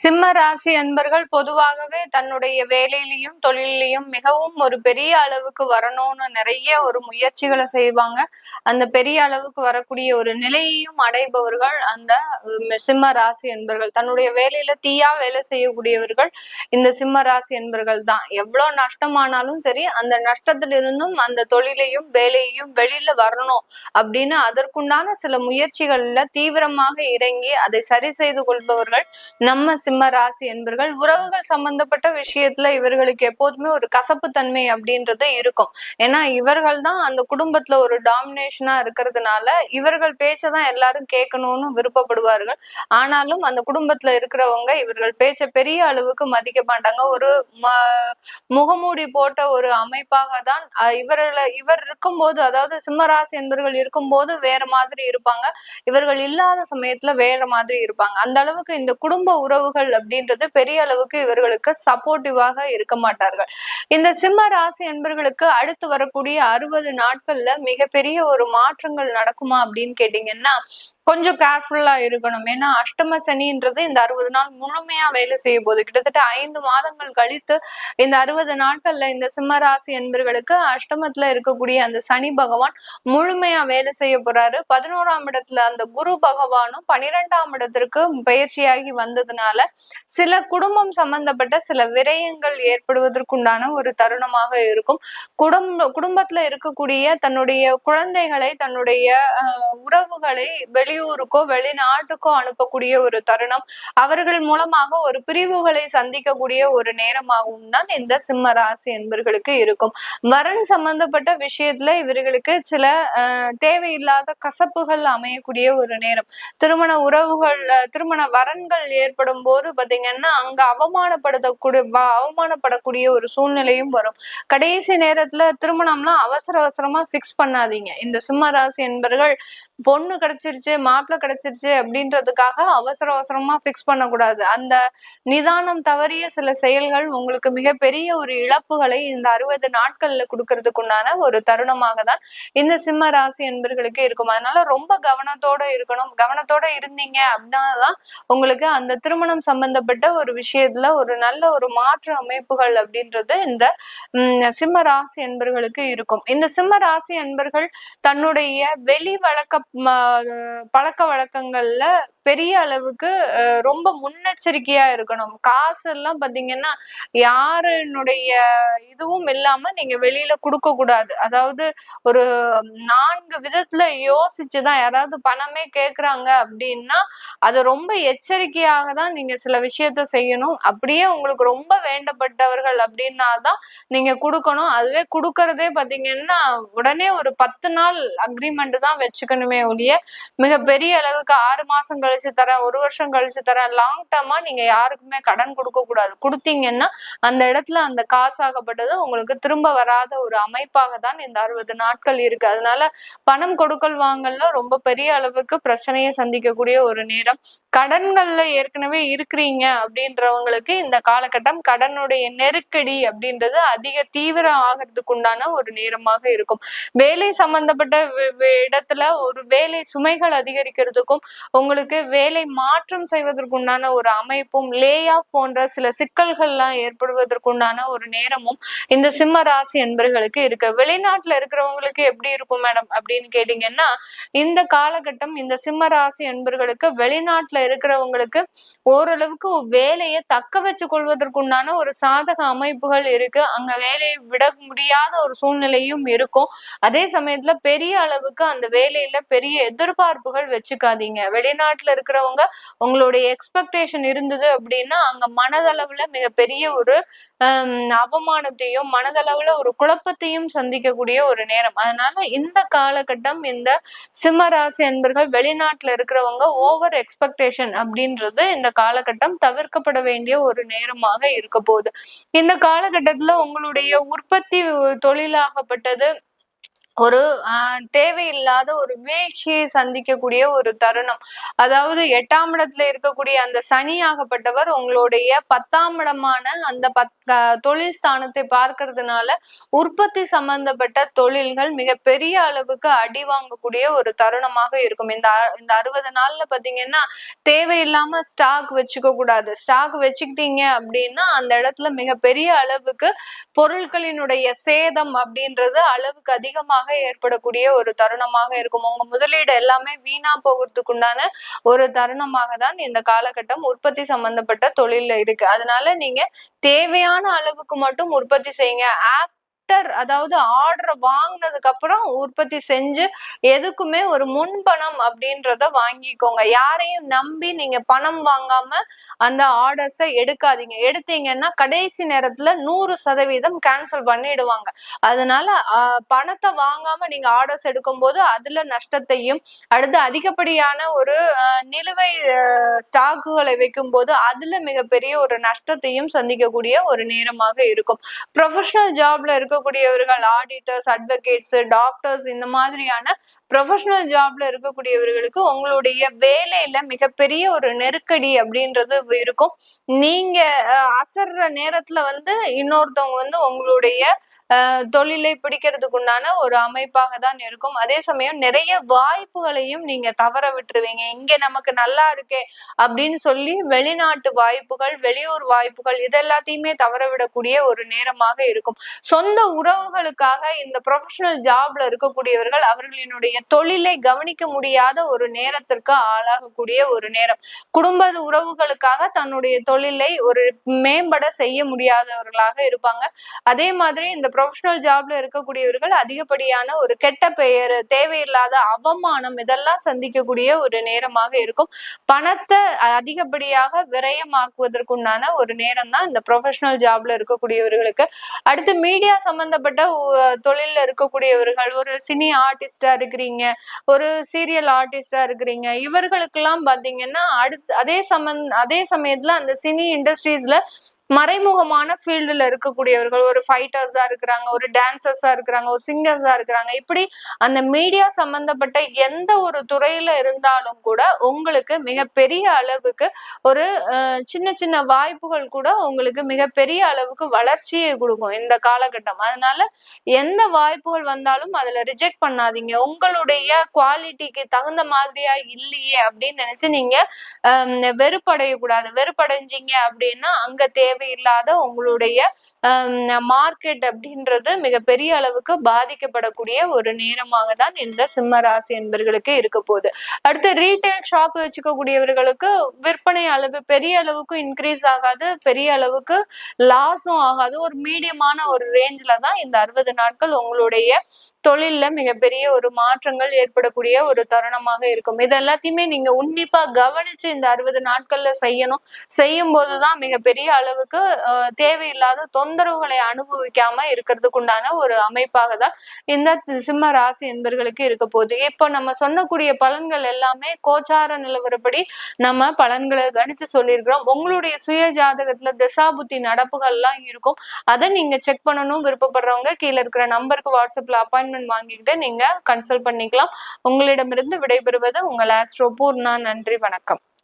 சிம்ம ராசி அன்பர்கள் பொதுவாகவே தன்னுடைய வேலையிலையும் தொழிலையும் மிகவும் ஒரு பெரிய அளவுக்கு வரணும்னு நிறைய ஒரு முயற்சிகளை செய்வாங்க. அந்த பெரிய அளவுக்கு வரக்கூடிய ஒரு நிலையையும் அடைபவர்கள் அந்த சிம்ம ராசி என்பர்கள் தன்னுடைய வேலையில தீயா வேலை செய்யக்கூடியவர்கள் இந்த சிம்ம ராசி என்பர்கள் தான். எவ்வளவு நஷ்டமானாலும் சரி அந்த நஷ்டத்திலிருந்தும் அந்த தொழிலையும் வேலையையும் வெளியில வரணும் அப்படின்னு அதற்குண்டான சில முயற்சிகள்ல தீவிரமாக இறங்கி அதை சரி செய்து கொள்பவர்கள் நம்ம சிம்ம ராசி என்பர்கள் உறவுகள் சம்பந்தப்பட்ட விஷயத்துல இவர்களுக்கு எப்போதுமே ஒரு கசப்பு தன்மை அப்படின்றது இருக்கும். ஏன்னா இவர்கள் தான் அந்த குடும்பத்துல ஒரு டாமினேஷனா இருக்கிறதுனால இவர்கள் பேச்சதான் எல்லாரும் கேட்கணும்னு விருப்பப்படுவார்கள். ஆனாலும் அந்த குடும்பத்துல இருக்கிறவங்க இவர்கள் பேச்ச பெரிய அளவுக்கு மதிக்க மாட்டாங்க. ஒரு முகமூடி போட்ட ஒரு அமைப்பாக தான் இவர்களை இவர் இருக்கும்போது அதாவது சிம்மராசி என்பவர்கள் இருக்கும்போது வேற மாதிரி இருப்பாங்க. இவர்கள் இல்லாத சமயத்துல வேற மாதிரி இருப்பாங்க. அந்த அளவுக்கு இந்த குடும்ப உறவுகள் அப்படின்றது பெரிய அளவுக்கு இவர்களுக்கு சப்போர்ட்டிவாக இருக்க மாட்டார்கள். இந்த சிம்ம ராசி என்பர்களுக்கு அடுத்து வரக்கூடிய அறுபது நாட்கள்ல மிகப்பெரிய ஒரு மாற்றங்கள் நடக்குமா அப்படின்னு கேட்டீங்கன்னா கொஞ்சம் கேர்ஃபுல்லா இருக்கணும். ஏன்னா அஷ்டம சனின்றது இந்த அறுபது நாள் முழுமையா வேலை செய்ய போது கிட்டத்தட்ட ஐந்து மாதங்கள் கழித்து இந்த அறுபது நாட்கள்ல இந்த சிம்மராசி என்பர்களுக்கு அஷ்டமத்துல இருக்கக்கூடிய அந்த சனி பகவான் முழுமையா வேலை செய்ய போறாரு. பதினோராம் இடத்துல அந்த குரு பகவானும் பனிரெண்டாம் இடத்திற்கு பயிற்சியாகி வந்ததுனால சில குடும்பம் சம்பந்தப்பட்ட சில விரயங்கள் ஏற்படுவதற்குண்டான ஒரு தருணமாக இருக்கும். குடும்ப குடும்பத்துல இருக்கக்கூடிய தன்னுடைய குழந்தைகளை தன்னுடைய உறவுகளை வெளி வெளியூருக்கோ வெளிநாட்டுக்கோ அனுப்பக்கூடிய ஒரு தருணம். அவர்கள் மூலமாக ஒரு பிரிவுகளை சந்திக்கக்கூடிய ஒரு நேரமாகவும் தான் இந்த சிம்ம ராசி என்பர்களுக்கு இருக்கும். வரன் சம்பந்தப்பட்ட விஷயத்துல இவர்களுக்கு சில தேவையில்லாத கசப்புகள் அமையக்கூடிய ஒரு நேரம். திருமண உறவுகள் திருமண வரன்கள் ஏற்படும் போது பாத்தீங்கன்னா அங்க அவமானப்படுத்தக்கூடிய அவமானப்படக்கூடிய ஒரு சூழ்நிலையும் வரும். கடைசி நேரத்துல திருமணம்லாம் அவசர அவசரமா பிக்ஸ் பண்ணாதீங்க. இந்த சிம்ம ராசி என்பர்கள் பொண்ணு கிடைச்சிருச்சு மாப்பிள்ள கிடைச்சிருச்சு அப்படின்றதுக்காக அவசர அவசரமா பிக்ஸ் பண்ணக்கூடாது. அந்த நிதானம் தவறிய சில செயல்கள் உங்களுக்கு மிகப்பெரிய ஒரு இழப்புகளை இந்த அறுபது நாட்கள்ல கொடுக்கறதுக்குண்டான ஒரு தருணமாக தான் இந்த சிம்ம ராசி என்பர்களுக்கு இருக்கும். அதனால ரொம்ப கவனத்தோட இருக்கணும். கவனத்தோட இருந்தீங்க அப்படின்னாதான் உங்களுக்கு அந்த திருமணம் சம்பந்தப்பட்ட ஒரு விஷயத்துல ஒரு நல்ல ஒரு மாற்று அமைப்புகள் அப்படின்றது இந்த சிம்ம ராசி என்பர்களுக்கு இருக்கும். இந்த சிம்ம ராசி என்பர்கள் தன்னுடைய வெளி வழக்க பழக்க வழக்கங்கள்ல பெரிய அளவுக்கு ரொம்ப முன்னெச்சரிக்கையா இருக்கணும். காசு எல்லாம் பாத்தீங்கன்னா யாருனுடைய இதுவும் இல்லாம நீங்க வெளியில கொடுக்க கூடாது. அதாவது ஒரு நான்கு விதத்துல யோசிச்சுதான் யாராவது பணமே கேக்குறாங்க அப்படின்னா அதை ரொம்ப எச்சரிக்கையாக தான் நீங்க சில விஷயத்த செய்யணும். அப்படியே உங்களுக்கு ரொம்ப வேண்டப்பட்டவர்கள் அப்படின்னா தான் நீங்க கொடுக்கணும். அதுவே கொடுக்கறதே பாத்தீங்கன்னா உடனே ஒரு பத்து நாள் அக்ரிமெண்ட் தான் வச்சுக்கணுமே ஒழிய மிக பெரிய அளவுக்கு ஆறு மாசம் கழிச்சு தரேன் ஒரு வருஷம் கழிச்சு தரேன். லாங் டேர்மா நீங்க யாருக்குமே கடன் கொடுக்க கூடாது. கொடுத்தீங்கன்னா அந்த இடத்துல அந்த காசாகப்பட்டது உங்களுக்கு திரும்ப வராத ஒரு அமைப்பாக தான் இந்த அறுபது நாட்கள் இருக்கு. அதனால பணம் கொடுக்கல் வாங்கல்ல ரொம்ப பெரிய அளவுக்கு பிரச்சனையை சந்திக்கக்கூடிய ஒரு நேரம். கடன்கள்ல ஏற்கனவே இருக்கிறீங்க அப்படின்றவங்களுக்கு இந்த காலகட்டம் கடனுடைய நெருக்கடி அப்படின்றது அதிக தீவிரம் ஆகிறதுக்கு உண்டான ஒரு நேரமாக இருக்கும். வேலை சம்பந்தப்பட்ட இடத்துல ஒரு வேலை சுமைகள் அதிகரிக்கிறதுக்கும் உங்களுக்கு வேலை மாற்றம் செய்வதற்குண்டான ஒரு அமைப்பும் லே ஆஃப் போன்ற சில சிக்கல்கள்லாம் ஏற்படுவதற்குண்டான ஒரு நேரமும் இந்த சிம்ம ராசி என்பர்களுக்கு இருக்கு. வெளிநாட்டுல இருக்கிறவங்களுக்கு எப்படி இருக்கும் மேடம் அப்படின்னு கேட்டீங்கன்னா இந்த காலகட்டம் இந்த சிம்ம ராசி என்பர்களுக்கு வெளிநாட்டுல இருக்கிறவங்களுக்கு ஓரளவுக்கு வேலையை தக்க வச்சு கொள்வதற்குண்டான ஒரு சாதக அமைப்புகள் இருக்கு. அங்க வேலையை விட முடியாத ஒரு சூழ்நிலையும் இருக்கும். அதே சமயத்துல பெரிய அளவுக்கு அந்த வேலையில பெரிய எதிர்பார்ப்புகள் வச்சுக்காதீங்க. வெளிநாட்டுல இருக்கிறவங்க உங்களுடைய எக்ஸ்பெக்டேஷன் இருந்தது அப்படின்னா அங்க மனதளவுல மிகப்பெரிய ஒரு அவமானத்தையும் மனதளவுல ஒரு குழப்பத்தையும் சந்திக்கக்கூடிய ஒரு நேரம். அதனால இந்த காலகட்டம் இந்த சிம்மராசி அன்பர்கள் வெளிநாட்டுல இருக்கிறவங்க ஓவர் எக்ஸ்பெக்டேஷன் அப்படின்றது இந்த காலகட்டம் தவிர்க்கப்பட வேண்டிய ஒரு நேரமாக இருக்க போகுது. இந்த காலகட்டத்துல உங்களுடைய உற்பத்தி தொழிலாகப்பட்டது ஒரு தேவையில்லாத ஒரு வீழ்ச்சியை சந்திக்கக்கூடிய ஒரு தருணம். அதாவது எட்டாம் இடத்துல இருக்கக்கூடிய அந்த சனி ஆகப்பட்டவர் உங்களுடைய பத்தாம் இடமான அந்த பத் தொழில் ஸ்தானத்தை பார்க்கறதுனால உற்பத்தி சம்பந்தப்பட்ட தொழில்கள் மிக பெரிய அளவுக்கு அடி வாங்கக்கூடிய ஒரு தருணமாக இருக்கும். இந்த இந்த அறுபது நாள்ல பாத்தீங்கன்னா தேவையில்லாம ஸ்டாக் வச்சுக்க கூடாது. ஸ்டாக் வச்சுக்கிட்டீங்க அப்படின்னா அந்த இடத்துல மிக பெரிய அளவுக்கு பொருட்களினுடைய சேதம் அப்படின்றது அளவுக்கு அதிகமாக ஏற்படக்கூடிய ஒரு தருணமாக இருக்கும். உங்க முதலீடு எல்லாமே வீணா போகிறதுக்கு உண்டான ஒரு தருணமாக தான் இந்த காலகட்டம் உற்பத்தி சம்பந்தப்பட்ட தொழில இருக்கு. அதனால நீங்க தேவையான அளவுக்கு மட்டும் உற்பத்தி செய்யுங்க. ஆஃப்டர் அதாவது ஆர்டரை வாங்கினதுக்கு அப்புறம் உற்பத்தி செஞ்சு எதுக்குமே ஒரு முன்பணம் அப்படின்றத வாங்கிக்கோங்க. யாரையும் நம்பி நீங்க பணம் வாங்காம அந்த ஆர்டர்ஸை எடுக்காதீங்க. எடுத்தீங்கன்னா கடைசி நேரத்துல நூறு சதவீதம் கேன்சல் பண்ணிடுவாங்க. அதனால பணத்தை வாங்காம நீங்க ஆர்டர்ஸ் எடுக்கும் போது அதுல நஷ்டத்தையும் அடுத்து அதிகப்படியான ஒரு நிலுவை ஸ்டாக்குகளை வைக்கும் போது அதுல மிகப்பெரிய ஒரு நஷ்டத்தையும் சந்திக்கக்கூடிய ஒரு நேரமாக இருக்கும். ப்ரொஃபஷனல் ஜாப்ல இருக்க இருக்கக்கூடியவர்கள் ஆடிட்டர்ஸ் அட்வொகேட்ஸ் டாக்டர்ஸ் இந்த மாதிரியான ப்ரொஃபஷனல் ஜாப்ல இருக்கக்கூடியவர்களுக்கு உங்களுடைய வேலையில மிகப்பெரிய ஒரு நெருக்கடி அப்படின்றது இருக்கும். நீங்க அசர்ற நேரத்துல வந்து இன்னொருத்தவங்க வந்து உங்களுடைய தொழிலை பிடிக்கிறதுக்கு உண்டான ஒரு அமைப்பாக தான் இருக்கும். அதே சமயம் நிறைய வாய்ப்புகளையும் நீங்க தவற விட்டுருவீங்க. இங்க நமக்கு நல்லா இருக்கே அப்படின்னு சொல்லி வெளிநாட்டு வாய்ப்புகள் வெளியூர் வாய்ப்புகள் இதெல்லாத்தையுமே தவற விடக்கூடிய ஒரு நேரமாக இருக்கும். சொந்த உறவுகளுக்காக இந்த ப்ரொஃபஷனல் ஜாப்ல இருக்கக்கூடியவர்கள் அவர்களினுடைய தொழிலை கவனிக்க முடியாத ஒரு நேரத்திற்கு ஆளாகக்கூடிய ஒரு நேரம். குடும்ப உறவுகளுக்காக தன்னுடைய தொழிலை ஒரு மேம்பட செய்ய முடியாதவர்களாக இருப்பாங்க. அதே மாதிரி இந்த ப்ரொஃபஷனல் ஜாப்ல இருக்கக்கூடியவர்கள் அதிகப்படியான ஒரு கெட்ட பெயர் தேவையில்லாத அவமானம் இதெல்லாம் சந்திக்கக்கூடிய ஒரு நேரமாக இருக்கும். பணத்தை அதிகப்படியாக விரயமாக்குவதற்குண்டான ஒரு நேரம் தான் இந்த ப்ரொஃபஷனல் ஜாப்ல இருக்கக்கூடியவர்களுக்கு. அடுத்து மீடியா சம்பந்தப்பட்ட தொழில இருக்கக்கூடியவர்கள் ஒரு சினி ஆர்டிஸ்டா இருக்கிறீங்க ஒரு சீரியல் ஆர்டிஸ்டா இருக்கிறீங்க இவர்களுக்கெல்லாம் பாத்தீங்கன்னா அடுத்து அதே சம்பந்த அதே சமயத்துல அந்த சினி இண்டஸ்ட்ரீஸ்ல மறைமுகமான ஃபீல்டுல இருக்கக்கூடியவர்கள் ஒரு ஃபைட்டர்ஸா இருக்கிறாங்க ஒரு டான்சர்ஸா இருக்கிறாங்க ஒரு சிங்கர்ஸா இருக்கிறாங்க. இப்படி அந்த மீடியா சம்பந்தப்பட்ட எந்த ஒரு துறையில இருந்தாலும் கூட உங்களுக்கு மிகப்பெரிய அளவுக்கு ஒரு சின்ன சின்ன வாய்ப்புகள் கூட உங்களுக்கு மிகப்பெரிய அளவுக்கு வளர்ச்சியை கொடுக்கும் இந்த காலகட்டம். அதனால எந்த வாய்ப்புகள் வந்தாலும் அதுல ரிஜெக்ட் பண்ணாதீங்க. உங்களுடைய குவாலிட்டிக்கு தகுந்த மாதிரியா இல்லையே அப்படின்னு நினைச்சு நீங்க வெறுப்படையக்கூடாது. வெறுப்படைஞ்சீங்க அப்படின்னா அங்க தேவை தேவையில்லாத உங்களுடைய மார்க்கெட் அப்படின்றது மிகப்பெரிய அளவுக்கு பாதிக்கப்படக்கூடிய ஒரு நேரமாக தான் இந்த சிம்ம ராசி என்பர்களுக்கு இருக்க போகுது. அடுத்து ரீட்டைல் ஷாப் வச்சுக்கக்கூடியவர்களுக்கு விற்பனை அளவு பெரிய அளவுக்கு இன்க்ரீஸ் ஆகாது பெரிய அளவுக்கு லாஸும் ஆகாது. ஒரு மீடியமான ஒரு ரேஞ்சில் தான் இந்த அறுபது நாட்கள் உங்களுடைய தொழில்ல மிகப்பெரிய ஒரு மாற்றங்கள் ஏற்படக்கூடிய ஒரு தருணமாக இருக்கும். இது எல்லாத்தையுமே நீங்க உன்னிப்பா கவனிச்சு இந்த அறுபது நாட்கள்ல செய்யணும். செய்யும் போதுதான் மிகப்பெரிய அளவுக்கு தேவையில்லாத தொந்தரவுகளை அனுபவிக்காம இருக்கிறதுக்கு உண்டான ஒரு அமைப்பாக தான் இந்த சிம்ம ராசி என்பர்களுக்கு இருக்க போகுது. இப்போ நம்ம சொன்னக்கூடிய பலன்கள் எல்லாமே கோச்சார நிலவரப்படி நம்ம பலன்களை கணிச்சு சொல்லியிருக்கிறோம். உங்களுடைய சுய ஜாதகத்துல திசாபுத்தி நடப்புகள்லாம் இருக்கும். அதை நீங்க செக் பண்ணணும் விருப்பப்படுறவங்க கீழே இருக்கிற நம்பருக்கு வாட்ஸ்அப்ல அப்பாயின்மெண்ட் அப்பாயின்மெண்ட் வாங்கிக்கிட்டு நீங்க கன்சல்ட் பண்ணிக்கலாம். உங்களிடமிருந்து விடைபெறுவது உங்கள் ஆஸ்ட்ரோ பூர்ணா நன்றி வணக்கம்.